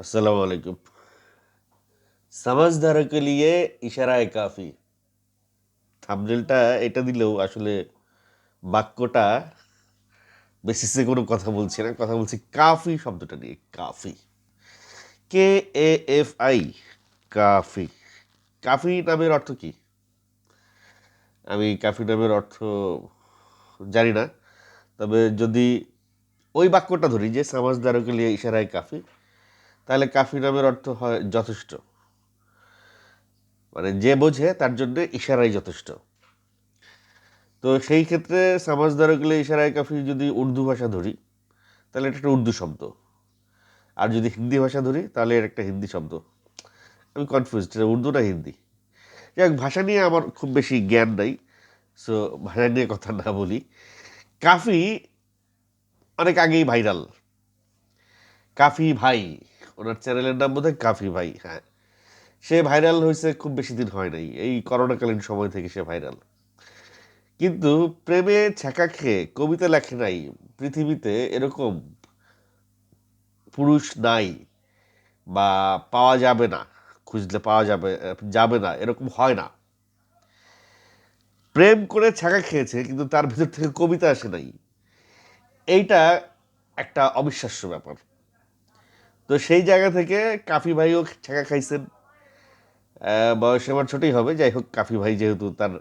अस्सलाम वालेकुम समझदारों के लिए ইশারায় কাফি থাম্বনেলটা এটা দিলেও আসলে বাক্যটা বেসিসে কোনো কথা বলছি না কথা বলছি কাফি শব্দটা নিয়ে কাফি কে এ এফ আই কাফি কাফি নামের অর্থ কি আমি কাফি নামের অর্থ জানি না তবে যদি ওই বাক্যটা ধরি যে সমাজদারকে লিয়ে ইশারায় কাফি তাহলে কাফি নামের অর্থ হয় যথেষ্ট। মানে যে বোঝে তার জন্য ইশারাই যথেষ্ট। তো সেই ক্ষেত্রে সমাজদারকলে ইশারায় কাফি যদি উর্দু ভাষা ধরি তাহলে এটা একটা উর্দু শব্দ। আর যদি হিন্দি ভাষা ধরি তাহলে এটা একটা হিন্দি শব্দ। আমি কনফিউজ এটা উর্দু না হিন্দি? যাই হোক, ভাষা নিয়ে আমার খুব বেশি জ্ঞান নাই সো ভাষা নিয়ে কথা না বলি। কাফি অনেক আগেই ভাইরাল। কাফি ভাই। ওনার চ্যানেলের নাম বোধহয় কাফি ভাই হ্যাঁ। সে ভাইরাল হয়েছে খুব বেশি দিন হয় নাই, এই করোনাকালীন সময় থেকে সে ভাইরাল। কিন্তু প্রেমে ছ্যাঁকা খেয়ে কবিতা লেখে নাই, পৃথিবীতে এরকম পুরুষ নাই বা পাওয়া যাবে না, খুঁজলে পাওয়া যাবে যাবে না, এরকম হয় না। প্রেম করে ছ্যাঁকা খেয়েছে, কিন্তু তার ভিতর থেকে কবিতা আসে নাই। এইটা একটা অবিশ্বাস্য ব্যাপার। তো সেই জায়গা থেকে কাফি ভাইও ছ্যাঁকা খাইছেন বয়স আমার ছোটই হবে, যাই হোক, কাফি ভাই যেহেতু তার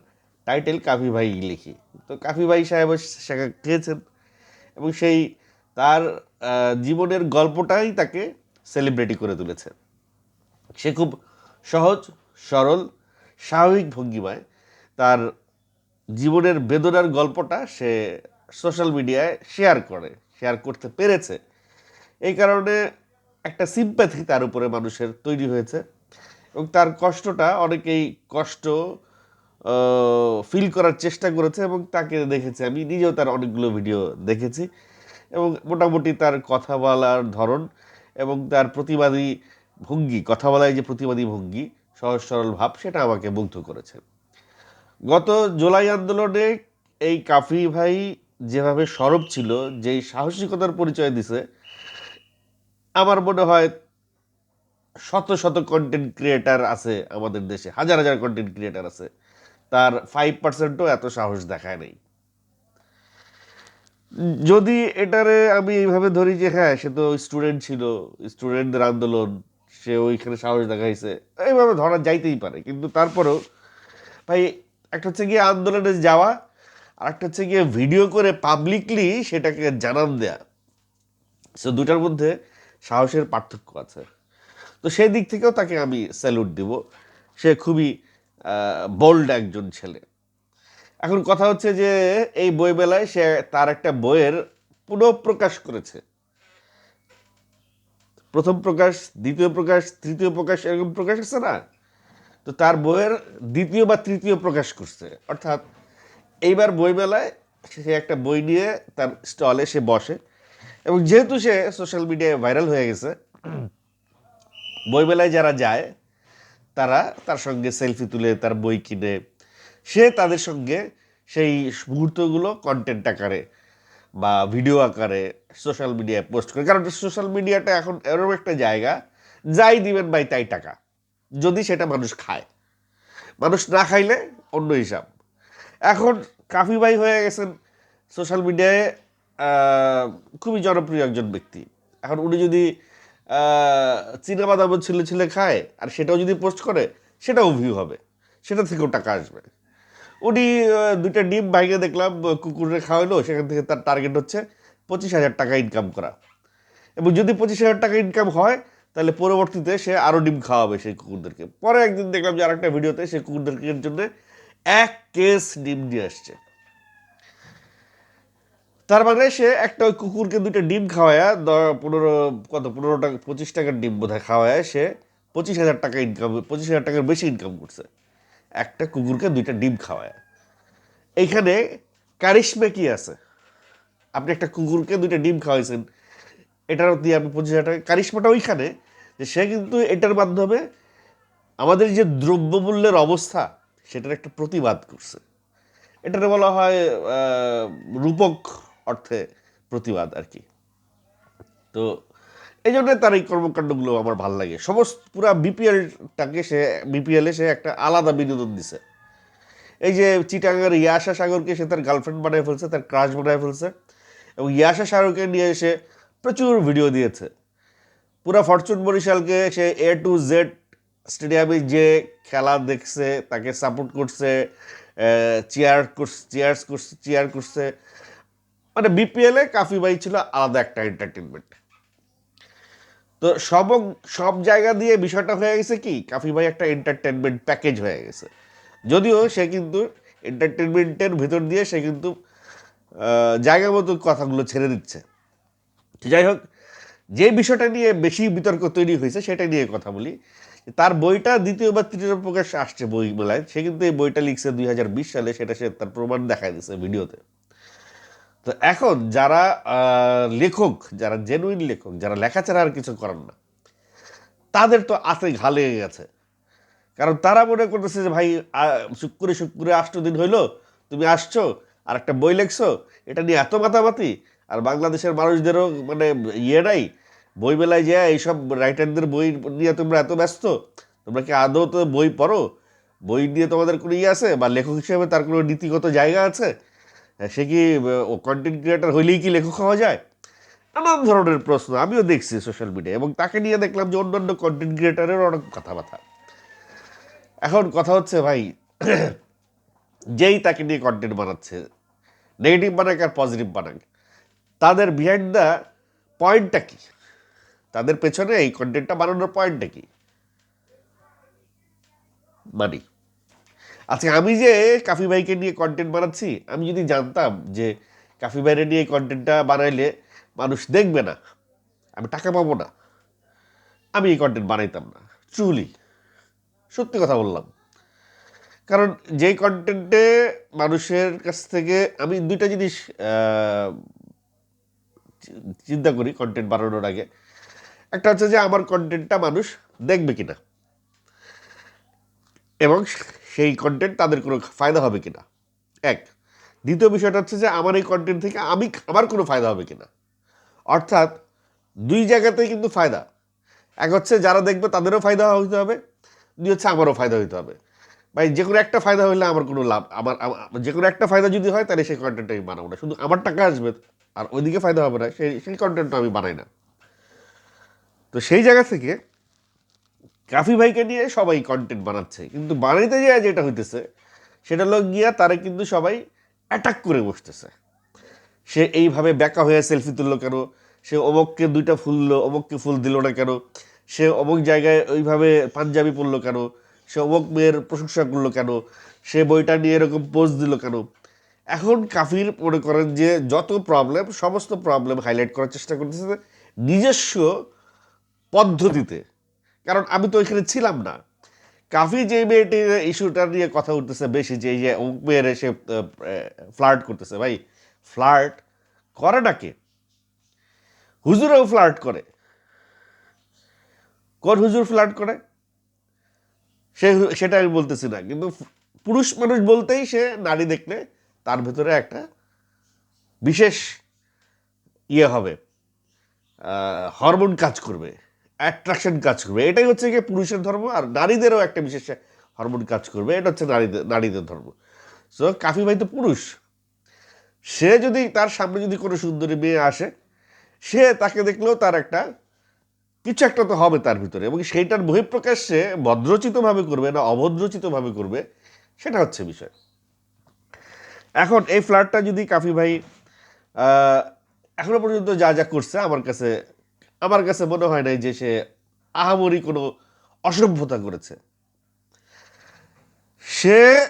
টাইটেল কাফি ভাই লিখি। তো কাফি ভাই সাহেব ছ্যাঁকা খেয়েছেন এবং সেই তার জীবনের গল্পটাই তাকে সেলিব্রিটি করে তুলেছে। সে খুব সহজ, সরল, স্বাভাবিক ভঙ্গিমায় তার জীবনের বেদনার গল্পটা সে সোশ্যাল মিডিয়ায় শেয়ার করে শেয়ার করতে পেরেছে। এই কারণে একটা সিম্প্যাথি তার উপরে মানুষের তৈরি হয়েছে এবং তার কষ্টটা অনেকেই কষ্ট ফিল করার চেষ্টা করেছে এবং তাকে দেখেছি। আমি নিজেও তার অনেকগুলো ভিডিও দেখেছি এবং মোটামুটি তার কথা বলার ধরন এবং তার প্রতিবাদী ভঙ্গি, কথা বলায় যে প্রতিবাদী ভঙ্গি, সহজ সরল ভাব, সেটা আমাকে মুগ্ধ করেছে। গত জুলাই আন্দোলনে এই কাফি ভাই যেভাবে সরব ছিল, যেই সাহসিকতার পরিচয় দিছে আমার মনে হয় শত শত কন্টেন্ট ক্রিয়েটার আছে আমাদের দেশে, হাজার হাজার কন্টেন্ট ক্রিয়েটার আছে। তার ফাইভ পার্সেন্টও এত সাহস দেখায় নাই। যদি এটারে আমি এইভাবে ধরি যে হ্যাঁ সে তো স্টুডেন্ট ছিল স্টুডেন্টদের আন্দোলন, সে ওইখানে সাহস দেখাইছে, এইভাবে ধরা যাইতেই পারে। কিন্তু তারপরেও, ভাই, একটা হচ্ছে গিয়ে আন্দোলনে যাওয়া, আর একটা হচ্ছে গিয়ে ভিডিও করে পাবলিকলি সেটাকে জানান দেয়া। সো দুটার মধ্যে সাহসের পার্থক্য আছে। তো সেই দিক থেকেও তাকে আমি স্যালুট দিব। সে খুবই বোল্ড একজন ছেলে। এখন কথা হচ্ছে যে, এই বই বেলায় সে তার একটা বইয়ের পুনঃপ্রকাশ করেছে। প্রথম প্রকাশ, দ্বিতীয় প্রকাশ, তৃতীয় প্রকাশ, এরকম প্রকাশ আছে না? তো তার বইয়ের দ্বিতীয় বা তৃতীয় প্রকাশ করছে। অর্থাৎ এইবার বইমেলায় সে একটা বই নিয়ে তার স্টলে সে বসে। এবং যেহেতু সে সোশ্যাল মিডিয়ায় ভাইরাল হয়ে গেছে, বইমেলায় যারা যায়, তারা তার সঙ্গে সেলফি তুলে, তার বই কিনে, সে তাদের সঙ্গে সেই মুহূর্তগুলো কন্টেন্ট আকারে বা ভিডিও আকারে সোশ্যাল মিডিয়ায় পোস্ট করে। কারণ সোশ্যাল মিডিয়াটা এখন এরকম একটা জায়গা, যাই দিবেন ভাই তাই টাকা। যদি সেটা মানুষ খায়। মানুষ না খাইলে অন্য হিসাব। এখন কাফি ভাই হয়ে গেছেন সোশ্যাল মিডিয়ায় খুবই জনপ্রিয় একজন ব্যক্তি। এখন উনি যদি চীনা বাদাম ছেলে ছেলে খায়, আর সেটাও যদি পোস্ট করে, সেটাও ভিউ হবে। সেটা থেকেও টাকা আসবে। উনি দুইটা ডিম বাইকে দেখলাম কুকুরে খাওয়ালো, সেখান থেকে তার টার্গেট হচ্ছে পঁচিশ হাজার টাকা ইনকাম করা। এবং যদি পঁচিশ হাজার টাকা ইনকাম হয়, তাহলে পরবর্তীতে সে আরও ডিম খাওয়াবে সেই কুকুরদেরকে। পরে একদিন দেখলাম যে আরেকটা ভিডিওতে সে কুকুরদেরকে জন্য এক কেস ডিম দিয়ে আসছে। তার মানে সে একটা ওই কুকুরকে দুইটা ডিম খাওয়ায় পনেরো, কত, পনেরো টাকা, পঁচিশ টাকার ডিম বোধহয় খাওয়ায় সে, পঁচিশ হাজার টাকা ইনকাম পঁচিশ হাজার টাকার বেশি ইনকাম করছে। একটা কুকুরকে দুইটা ডিম খাওয়ায়। এইখানে কারিশমা কি আছে? আপনি একটা কুকুরকে দুইটা ডিম খাওয়াইছেন এটার দিয়ে আপনি পঁচিশ হাজার টাকা কারিশমাটা ওইখানে, যে সে কিন্তু এটার মাধ্যমে আমাদের যে দ্রব্যমূল্যের অবস্থা, সেটার একটা প্রতিবাদ করছে। এটাকে বলা হয় রূপক অর্থে প্রতিবাদ আর কি। তো এই জন্য তার এই কর্মকাণ্ডগুলো আমার ভালো লাগে। সমস্ত পুরা বিপিএলটাকে সে, বিপিএলে সে একটা আলাদা বিনোদন দিছে। এই যে চিটাঙ্গার ইয়াশা সাগরকে সে তার গার্লফ্রেন্ড বানায় ফেলছে, তার ক্রাশ বানায় ফেলছে, এবং ইয়াশা সাগরকে নিয়ে এসে প্রচুর ভিডিও দিয়েছে। পুরা ফরচুন বরিশালকে সে এ টু জেড স্টেডিয়ামে যে খেলা দেখছে, তাকে সাপোর্ট করছে চেয়ার করছে চেয়ার্স করছে চেয়ার করছে মানে বিপিএলে কাফি বাই ছিল আলাদা একটা এন্টারটেনমেন্ট তো সব সব জায়গা দিয়ে বিষয়টা হয়ে গেছে কি কাফি ভাই একটা এন্টারটেনমেন্ট প্যাকেজ হয়ে গেছে। যদিও সে কিন্তু এন্টারটেনমেন্টের ভিতর দিয়ে সে কিন্তু জায়গা মতো কথাগুলো ছেড়ে দিচ্ছে। যাই হোক, যে বিষয়টা নিয়ে বেশি বিতর্ক তৈরি হয়েছে সেটা নিয়ে কথা বলি। তার বইটা দ্বিতীয় বা তৃতীয় প্রকাশ আসছে বই মেলায় সে কিন্তু এই বইটা লিখছে দুই হাজার বিশ সালে, সেটা সে তার প্রমাণ দেখা দিচ্ছে ভিডিওতে। তো এখন যারা লেখক, যারা জেনুইন লেখক, যারা লেখা ছাড়া আর কিছু করেন না, তাদের তো আতে ঘা লেগে গেছে। কারণ তারা মনে করতেছে যে, ভাই শুক্রে শুক্রে আষ্ট দিন হইল, তুমি আসছো, আর একটা বই লেখছো, এটা নিয়ে এত মাতামাতি, আর বাংলাদেশের মানুষদেরও মানে ইয়ে নাই, বই মেলায় যে এইসব রাইটারদের বই নিয়ে তোমরা এত ব্যস্ত, তোমরা কি আদৌ তো বই পড়ো? বই নিয়ে তোমাদের কোনো ইয়ে আছে? বা লেখক হিসেবে তার কোনো নীতিগত জায়গা আছে? সে কি কন্টেন্ট ক্রিয়েটার হইলেই কি লেখক হওয়া যায়? নানান ধরনের প্রশ্ন, আমিও দেখছি সোশ্যাল মিডিয়া এবং তাকে নিয়ে দেখলাম যে অন্যান্য কন্টেন্ট ক্রিয়েটারের অনেক কথাবার্তা। এখন কথা হচ্ছে ভাই, যেই তাকে নিয়ে কন্টেন্ট বানাচ্ছে নেগেটিভ বানাক আর পজিটিভ বানাক, তাদের বিহাইন্ড দ্য পয়েন্টটা কি? তাদের পেছনে এই কন্টেন্টটা বানানোর পয়েন্টটা কি? মানি আচ্ছা আমি যে কাফি ভাইকে নিয়ে কন্টেন্ট বানাচ্ছি, আমি যদি জানতাম যে কাফি ভাইরে নিয়ে কন্টেন্টটা বানাইলে মানুষ দেখবে না, আমি টাকা পাবো না, আমি এই কন্টেন্ট বানাইতাম না ট্রুলি সত্যি কথা বললাম। কারণ যেই কন্টেন্টে মানুষের কাছ থেকে আমি দুইটা জিনিস চিন্তা করি কন্টেন্ট বানানোর আগে। একটা হচ্ছে যে আমার কন্টেন্টটা মানুষ দেখবে কিনা। এবং সেই কন্টেন্ট তাদের কোনো ফায়দা হবে কিনা? এক, দ্বিতীয় বিষয়টা হচ্ছে যে আমার এই কন্টেন্ট থেকে আমি আমার কোনো ফায়দা হবে কিনা? অর্থাৎ দুই জায়গাতেই কিন্তু ফায়দা। এক হচ্ছে যারা দেখবে তাদেরও ফায়দা হইতে হবে, দুই হচ্ছে আমারও ফায়দা হইতে হবে। ভাই যে কোনো একটা ফায়দা হইলে আমার কোনো লাভ, আমার যে কোনো একটা ফায়দা যদি হয় তাহলে সেই কন্টেন্টটা আমি বানাবো না। শুধু আমার টাকা আসবে, আর ওইদিকে ফায়দা হবে না, সেই সেই কন্টেন্টটা আমি বানাই না। তো সেই জায়গা থেকে কাফি ভাইকে নিয়ে সবাই কন্টেন্ট বানাচ্ছে। কিন্তু বানাইতে যায় যেটা হইতেছে, সেটা লোক গিয়া তারা কিন্তু সবাই অ্যাটাক করে বসতেছে। সে এইভাবে ব্যাকা হয়ে সেলফি তুললো কেন? সে অমুককে দুইটা ফুললো অমুককে ফুল দিল না কেন? সে অমুক জায়গায় ওইভাবে পাঞ্জাবি পরলো কেন? সে অমুক মেয়ের প্রশংসা করল কেন? সে বইটা নিয়ে এরকম পোজ দিল কেন? এখন কাফির মনে করেন যে যত প্রবলেম সমস্ত প্রবলেম হাইলাইট করার চেষ্টা করতেছে নিজস্ব পদ্ধতিতে। কারণ আমি তো এখানে ছিলাম না। কাফি যে মেয়েটির ইস্যুটা নিয়ে কথা উঠতেছে বেশি যে যে অমুক মেয়ের এসে ফ্লার্ট করতেছে, ভাই, ফ্লার্ট করে না কে হুজুরেও ফ্লার্ট করে। কোন হুজুর ফ্লার্ট করে? সে সেটা আমি বলতেছি না, কিন্তু পুরুষ মানুষ বলতেই সে নারী দেখলে তার ভেতরে একটা বিশেষ ইয়ে হবে হরমোন কাজ করবে। অ্যাট্রাকশন কাজ করবে। এটাই হচ্ছে গিয়ে পুরুষের ধর্ম আর নারীদেরও একটা বিশেষ হরমোন কাজ করবে। এটা হচ্ছে নারীদের নারীদের ধর্ম। সো কাফি ভাই তো পুরুষ। সে যদি তার সামনে যদি কোনো সুন্দরী মেয়ে আসে সে তাকে দেখলেও তার একটা কিছু একটা তো হবে তার ভিতরে এবং সেইটার বহিঃপ্রকাশ সে ভদ্রচিতভাবে করবে না অভদ্রচিতভাবে করবে সেটা হচ্ছে বিষয়। এখন এই ফ্ল্যাটটা যদি কাফি ভাই আহ, এখনও পর্যন্ত যা যা করছে আমার কাছে আমার কাছে মনে হয় নাই যে সে আহামরি কোনো অসভ্যতা করেছে। সে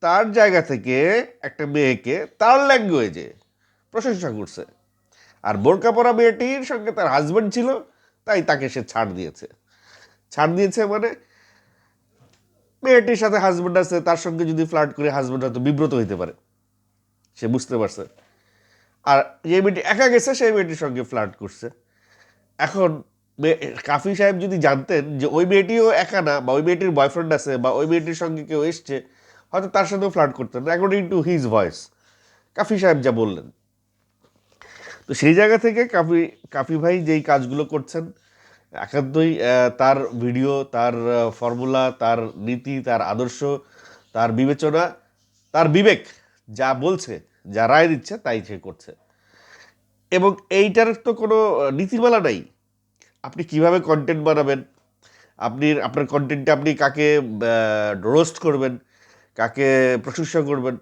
তার জায়গা থেকে একটা মেয়েকে, তার ল্যাঙ্গুয়েজে প্রশংসা করছে। আর বোরকা পরা মেয়েটির সঙ্গে তার হাজব্যান্ড ছিল, তাই তাকে সে ছাড় দিয়েছে। ছাড় দিয়েছে মানে মেয়েটির সাথে হাজব্যান্ড আছে, তার সঙ্গে যদি ফ্লার্ট করে হাজব্যান্ড হয়তো বিব্রত হইতে পারে। সে বুঝতে পারছে। আর যে মেয়েটি একা গেছে, সেই মেয়েটির সঙ্গে ফ্লার্ট করছে। এখন কাফি সাহেব যদি জানতেন যে ওই মেয়েটিও একা না, বা ওই মেয়েটির বয়ফ্রেন্ড আছে, বা ওই মেয়েটির সঙ্গে কেউ এসছে, হয়তো তার সাথেও ফ্লার্ট করতেন according to his voice Kafi সাহেব যা বললেন। তো সেই জায়গা থেকে কাফি কাফি ভাই যেই কাজগুলো করছেন, একান্তই তার ভিডিও তার ফর্মুলা তার নীতি, তার আদর্শ, তার বিবেচনা, তার বিবেক, যা বলছে, যা রায় দিচ্ছে, তাই সে করছে। এবং এইটার তো কোনো নীতিমালা নাই। আপনি কীভাবে কন্টেন্ট বানাবেন? আপনি, আপনার কন্টেন্টে আপনি কাকে রোস্ট করবেন? কাকে প্রশংসা করবেন?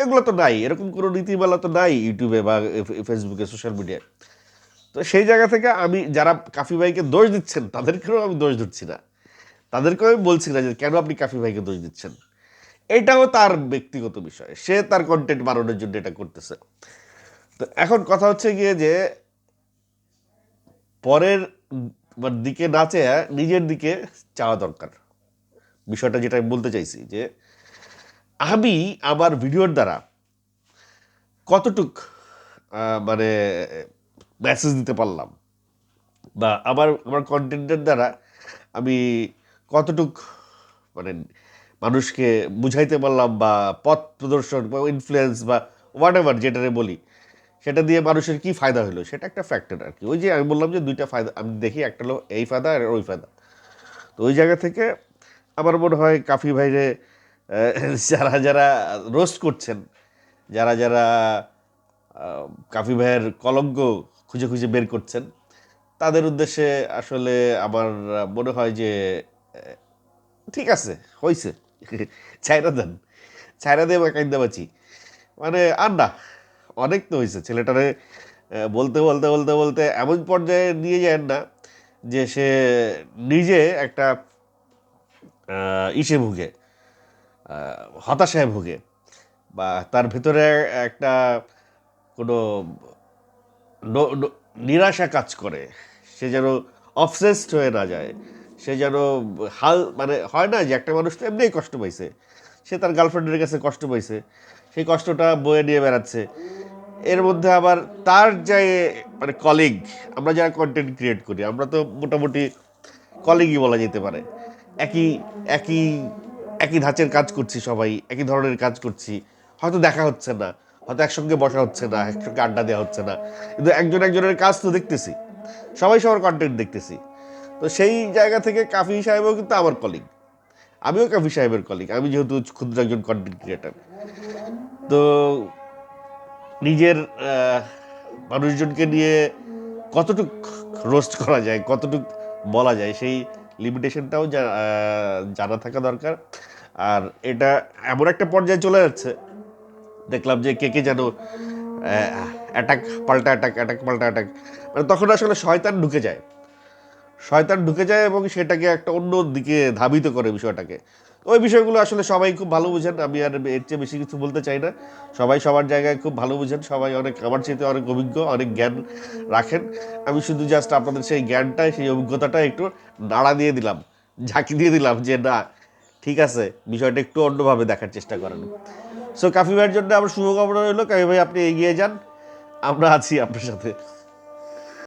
এগুলো তো নাই। এরকম কোনো নীতিমালা তো নাই ইউটিউবে বা ফেসবুকে সোশ্যাল মিডিয়ায় তো সেই জায়গা থেকে আমি, যারা কাফি ভাইকে দোষ দিচ্ছেন, তাদেরকেও আমি দোষ ধরছি না। তাদেরকেও আমি বলছি না যে, কেন আপনি কাফি ভাইকে দোষ দিচ্ছেন? এটাও তার ব্যক্তিগত বিষয়। সে তার কন্টেন্ট বানানোর জন্য এটা করতেছে। তো এখন কথা হচ্ছে গিয়ে যে পরের দিকে না চেয়ে নিজের দিকে চাওয়া দরকার। বিষয়টা যেটা আমি বলতে চাইছি যে আমি আমার ভিডিওর দ্বারা কতটুক মানে মেসেজ দিতে পারলাম বা আমার আমার কন্টেন্টের দ্বারা আমি কতটুক মানে মানুষকে বুঝাইতে পারলাম বা পথ প্রদর্শন বা ইনফ্লুয়েন্স বা হোয়াট এভার যেটারে বলি সেটা দিয়ে মানুষের কি ফায়দা হলো? সেটা একটা ফ্যাক্টর আর কি ওই যে আমি বললাম যে দুইটা ফায়দা, আমি দেখি একটা হলো এই ফায়দা আর ওই ফায়দা। তো ওই জায়গা থেকে আমার মনে হয় কাফি ভাইরে যারা যারা রোস্ট করছেন, যারা যারা কাফি ভাইয়ের কলঙ্ক খুঁজে খুঁজে বের করছেন, তাদের উদ্দেশ্যে আসলে আমার মনে হয় যে ঠিক আছে হয়েছে ছাইরা দেন, ছাইরা দিয়ে বা কাইন্দা বাঁচি। মানে আর না অনেক তো হয়েছে। ছেলেটারে বলতে বলতে বলতে বলতে এমন পর্যায়ে নিয়ে যায় না যে সে নিজে একটা ইসে ভুগে হতাশায় ভুগে বা তার ভেতরে একটা কোনো নিরাশা কাজ করে। সে যেন অবসেসড হয়ে না যায়। সে যেন হাল মানে হয় না যে একটা মানুষ তো এমনিই কষ্ট পাইছে। সে তার গার্লফ্রেন্ডের কাছে কষ্ট পাইছে। সেই কষ্টটা বয়ে নিয়ে বেড়াচ্ছে। এর মধ্যে আবার তার যে মানে কলিগ আমরা যারা কন্টেন্ট ক্রিয়েট করি, আমরা তো মোটামুটি কলিগই বলা যেতে পারে। একই একই একই ধাঁচের কাজ করছি সবাই, একই ধরনের কাজ করছি। হয়তো দেখা হচ্ছে না, হয়তো একসঙ্গে বসা হচ্ছে না, একসঙ্গে আড্ডা দেওয়া হচ্ছে না। কিন্তু একজন একজনের কাজ তো দেখতেছি। সবাই সবার কন্টেন্ট দেখতেছি। তো সেই জায়গা থেকে কাফি সাহেবও কিন্তু আমার কলিগ আমিও কাফি সাহেবের কলিগ আমি যেহেতু ক্ষুদ্র একজন কন্টেন্ট ক্রিয়েটার তো নিজের মানুষজনকে নিয়ে কতটুক রোস্ট করা যায়, কতটুক বলা যায়, সেই লিমিটেশনটাও জানা থাকা দরকার। আর এটা এমন একটা পর্যায়ে চলে যাচ্ছে। দেখলাম যে কে কে যেন অ্যাটাক পাল্টা অ্যাটাক অ্যাটাক পাল্টা অ্যাটাক মানে তখন আসলে শয়তান ঢুকে যায়। শয়তান ঢুকে যায় এবং সেটাকে একটা অন্য দিকে ধাবিত করে বিষয়টাকে। ওই বিষয়গুলো আসলে সবাই খুব ভালো বুঝেন। আমি আর এর চেয়ে বেশি কিছু বলতে চাই না। সবাই সবার জায়গায় খুব ভালো বুঝেন। সবাই অনেক, আমার চেয়ে অনেক অভিজ্ঞ, অনেক জ্ঞান রাখেন। আমি শুধু জাস্ট আপনাদের সেই জ্ঞানটা সেই অভিজ্ঞতাটা একটু নাড়া দিয়ে দিলাম, ঝাঁকি দিয়ে দিলাম যে না, ঠিক আছে, বিষয়টা একটু অন্যভাবে দেখার চেষ্টা করেন। সো কাফি ভাইয়ের জন্য আমার শুভকামনা রইল। কাফি ভাই, আপনি এগিয়ে যান। আমরা আছি আপনার সাথে।